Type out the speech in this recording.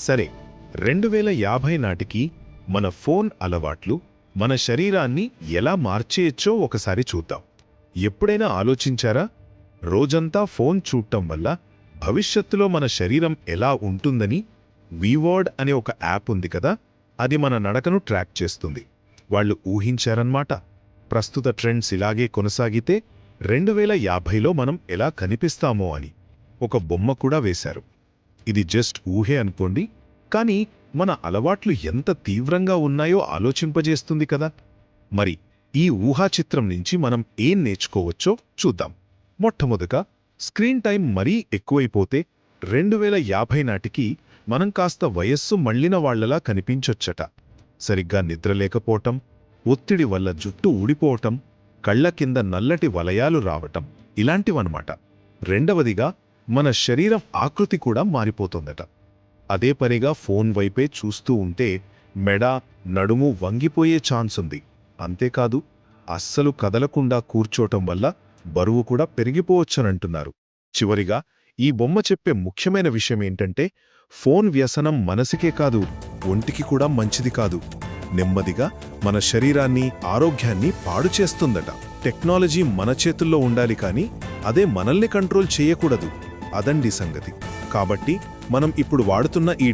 సరే రెండు వేల యాభై నాటికి మన ఫోన్ అలవాట్లు మన శరీరాన్ని ఎలా మార్చేయచ్చో ఒకసారి చూద్దాం. ఎప్పుడైనా ఆలోచించారా? రోజంతా ఫోన్ చూడటం వల్ల భవిష్యత్తులో మన శరీరం ఎలా ఉంటుందని? వీవర్డ్ అనే ఒక యాప్ ఉంది కదా అది మన నడకను ట్రాక్ చేస్తుంది. వాళ్ళు ఊహించారన్నమాట. ప్రస్తుత ట్రెండ్స్ ఇలాగే కొనసాగితే రెండు వేల యాభైలో మనం ఎలా కనిపిస్తామో అని. ఒక బొమ్మ కూడా వేశారు. ఇది జస్ట్ ఊహే అనుకోండి. కానీ మన అలవాట్లు ఎంత తీవ్రంగా ఉన్నాయో ఆలోచింపజేస్తుంది కదా. మరి ఈ ఊహా చిత్రం నుంచి మనం ఏం నేర్చుకోవచ్చో చూద్దాం. మొట్టమొదట స్క్రీన్ టైం మరీ ఎక్కువైపోతే రెండు వేల యాభై నాటికి మనం కాస్త వయస్సు మళ్ళిన వాళ్ళలా కనిపించొచ్చట. సరిగ్గా నిద్రలేకపోవటం ఒత్తిడి వల్ల జుట్టు ఊడిపోవటం కళ్ళ కింద నల్లటి వలయాలు రావటం ఇలాంటివన్నమాట. రెండవదిగా మన శరీరం ఆకృతి కూడా మారిపోతుందట. అదే పనిగా ఫోన్ వైపే చూస్తూ ఉంటే మెడ నడుము వంగిపోయే ఛాన్స్ ఉంది. అంతేకాదు అస్సలు కదలకుండా కూర్చోటం వల్ల బరువు కూడా పెరిగిపోవచ్చనంటున్నారు. చివరిగా ఈ బొమ్మ చెప్పే ముఖ్యమైన విషయం ఏంటంటే ఫోన్ వ్యసనం మనసుకే కాదు ఒంటికి కూడా మంచిది కాదు. నెమ్మదిగా మన శరీరాన్ని ఆరోగ్యాన్ని పాడు చేస్తుందట. టెక్నాలజీ మన చేతుల్లో ఉండాలి కానీ అదే మనల్ని కంట్రోల్ చేయకూడదు. అదండి సంగతి. కాబట్టి మనం ఇప్పుడు వాడుతున్న ఈ